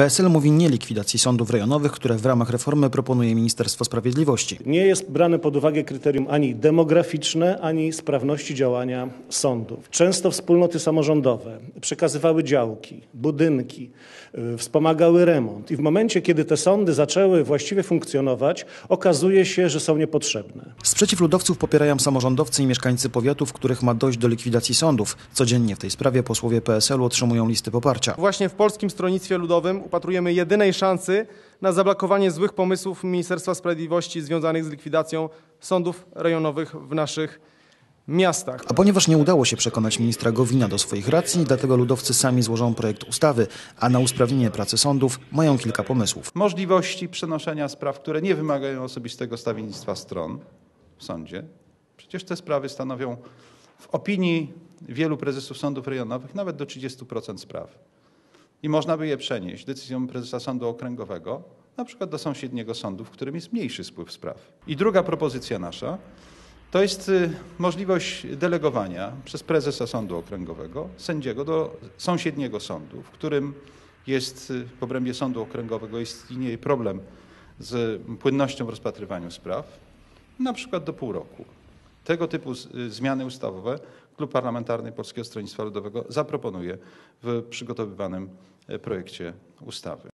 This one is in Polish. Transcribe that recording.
PSL mówi nie likwidacji sądów rejonowych, które w ramach reformy proponuje Ministerstwo Sprawiedliwości. Nie jest brane pod uwagę kryterium ani demograficzne, ani sprawności działania sądów. Często wspólnoty samorządowe przekazywały działki, budynki, y, wspomagały remont i w momencie, kiedy te sądy zaczęły właściwie funkcjonować, okazuje się, że są niepotrzebne. Sprzeciw ludowców popierają samorządowcy i mieszkańcy powiatów, w których ma dojść do likwidacji sądów. Codziennie w tej sprawie posłowie PSL-u otrzymują listy poparcia. Właśnie w Polskim Stronnictwie Ludowym upatrujemy jedynej szansy na zablokowanie złych pomysłów Ministerstwa Sprawiedliwości związanych z likwidacją sądów rejonowych w naszych miastach. A ponieważ nie udało się przekonać ministra Gowina do swoich racji, dlatego ludowcy sami złożą projekt ustawy, a na usprawnienie pracy sądów mają kilka pomysłów. możliwości przenoszenia spraw, które nie wymagają osobistego stawiennictwa stron w sądzie. Przecież te sprawy stanowią w opinii wielu prezesów sądów rejonowych nawet do 30% spraw. I można by je przenieść decyzją prezesa sądu okręgowego, na przykład do sąsiedniego sądu, w którym jest mniejszy spływ spraw. I druga propozycja nasza to jest y, możliwość delegowania przez prezesa sądu okręgowego sędziego do sąsiedniego sądu, w którym jest y, w obrębie sądu okręgowego istnieje problem z płynnością w rozpatrywaniu spraw, na przykład do pół roku. Tego typu y, zmiany ustawowe Klub Parlamentarny Polskiego Stronnictwa Ludowego zaproponuje w przygotowywanym e, projekcie ustawy.